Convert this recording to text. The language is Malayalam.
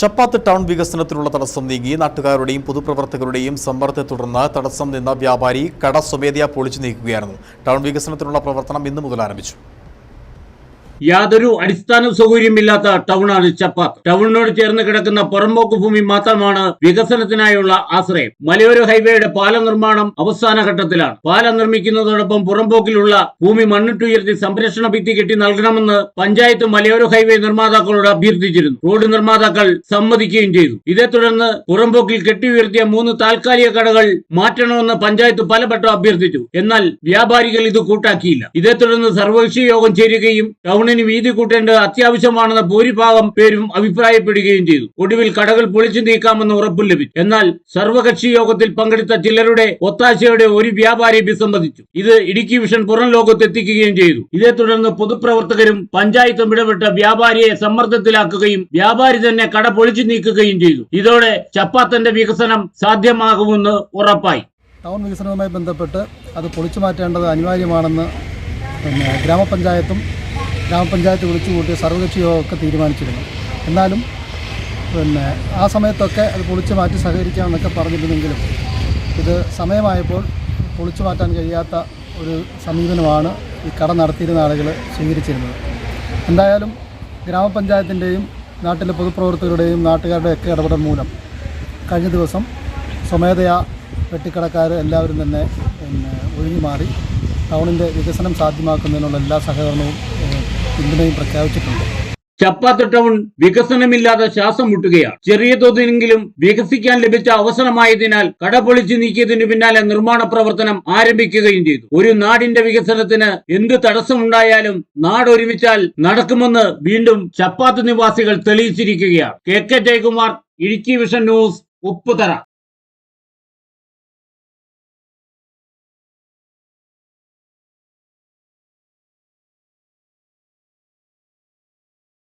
ചപ്പാത്ത് ടൗൺ വികസനത്തിനുള്ള തടസ്സം നീങ്ങി നാട്ടുകാരുടെയും പൊതുപ്രവർത്തകരുടെയും സമ്മർദ്ദത്തെ തുടർന്ന് തടസ്സം നിന്ന വ്യാപാരി കട സ്വമേധയാ പൊളിച്ചു നീക്കുകയായിരുന്നു. ടൗൺ വികസനത്തിനുള്ള പ്രവർത്തനം ഇന്നു മുതൽ ആരംഭിച്ചു. യാതൊരു അടിസ്ഥാന സൗകര്യമില്ലാത്ത ടൗണാണ് ചപ്പാത്ത്. ടൗണിനോട് ചേർന്ന് കിടക്കുന്ന പുറമ്പോക്ക് ഭൂമി മാത്രമാണ് വികസനത്തിനായുള്ള ആശ്രയം. മലയോര ഹൈവേയുടെ പാലം നിർമ്മാണം അവസാന ഘട്ടത്തിലാണ്. പാലം നിർമ്മിക്കുന്നതോടൊപ്പം പുറമ്പോക്കിലുള്ള ഭൂമി മണ്ണിട്ടുയർത്തി സംരക്ഷണ ഭിത്തി കെട്ടി നൽകണമെന്ന് പഞ്ചായത്ത് മലയോര ഹൈവേ നിർമ്മാതാക്കളോട് അഭ്യർത്ഥിച്ചിരുന്നു. റോഡ് നിർമ്മാതാക്കൾ സമ്മതിക്കുകയും ചെയ്തു. ഇതേ തുടർന്ന് പുറമ്പോക്കിൽ കെട്ടിയുയർത്തിയ മൂന്ന് താൽക്കാലിക കടകൾ മാറ്റണമെന്ന് പഞ്ചായത്ത് പലവട്ടം അഭ്യർത്ഥിച്ചു. എന്നാൽ വ്യാപാരികൾ ഇത് കൂട്ടാക്കിയില്ല. ഇതേ തുടർന്ന് സർവകക്ഷി യോഗം ചേരുകയും ടൗണിന് വീതി കൂട്ടേണ്ടത് അത്യാവശ്യമാണെന്ന ഭൂരിഭാഗം പേരും അഭിപ്രായപ്പെടുകയും ചെയ്തു. ഒടുവിൽ കടകൾ പൊളിച്ചു നീക്കാമെന്ന് ഉറപ്പും ലഭിച്ചു. എന്നാൽ സർവകക്ഷി യോഗത്തിൽ പങ്കെടുത്ത ചിലരുടെ ഒത്താശയോടെ ഒരു വ്യാപാരി വിസമ്മതിച്ചു ഇത് ഇടുക്കി വിഷൻ പുറം ലോകത്തെത്തിക്കുകയും ചെയ്തു. ഇതേ തുടർന്ന് പൊതുപ്രവർത്തകരും പഞ്ചായത്തും ഇടപെട്ട വ്യാപാരിയെ സമ്മർദ്ദത്തിലാക്കുകയും വ്യാപാരി തന്നെ കട പൊളിച്ചു നീക്കുകയും ചെയ്തു. ഇതോടെ ചപ്പാത്തന്റെ വികസനം സാധ്യമാകുമെന്ന് ഉറപ്പായി. ടൗൺ വികസനവുമായി ബന്ധപ്പെട്ട് അത് പൊളിച്ചു മാറ്റേണ്ടത് അനിവാര്യമാണെന്ന് പിന്നെ ഗ്രാമപഞ്ചായത്തും ഗ്രാമപഞ്ചായത്ത് വിളിച്ചു കൂട്ടി സർവകക്ഷി യോഗമൊക്കെ തീരുമാനിച്ചിരുന്നു. എന്നാലും പിന്നെ ആ സമയത്തൊക്കെ അത് പൊളിച്ചു മാറ്റി സഹകരിക്കാമെന്നൊക്കെ പറഞ്ഞിരുന്നെങ്കിലും ഇത് സമയമായപ്പോൾ പൊളിച്ചു മാറ്റാൻ കഴിയാത്ത ഒരു സമീപനമാണ് ഈ കട നടത്തിയിരുന്ന ആളുകൾ സ്വീകരിച്ചിരുന്നത്. എന്തായാലും ഗ്രാമപഞ്ചായത്തിന്റെയും നാട്ടിലെ പൊതുപ്രവർത്തകരുടെയും നാട്ടുകാരുടെയൊക്കെ ഇടപെടൽ മൂലം കഴിഞ്ഞ ദിവസം സ്വമേധയാ വെട്ടിക്കടക്കാർ എല്ലാവരും തന്നെ ഒഴിഞ്ഞു മാറി ടൗണിന്റെ വികസനം സാധ്യമാക്കുന്നതിനുള്ള എല്ലാ സഹകരണവും പിന്തുണയും പ്രഖ്യാപിച്ചിട്ടുണ്ട്. ചപ്പാത്ത് ടൗൺ വികസനമില്ലാതെ ശ്വാസം മുട്ടുകയാണ്. ചെറിയ തോതിലെങ്കിലും വികസിക്കാൻ ലഭിച്ച അവസരമായതിനാൽ കട പൊളിച്ചു നീക്കിയതിനു പിന്നാലെ നിർമ്മാണ പ്രവർത്തനം ആരംഭിക്കുകയും ചെയ്തു. ഒരു നാടിന്റെ വികസനത്തിന് എന്ത് തടസ്സമുണ്ടായാലും നാട് ഒരുമിച്ചാൽ നടക്കുമെന്ന് വീണ്ടും ചപ്പാത്ത് നിവാസികൾ തെളിയിച്ചിരിക്കുകയാണ്. K K Jayakumar Idukki vision news Upputhara.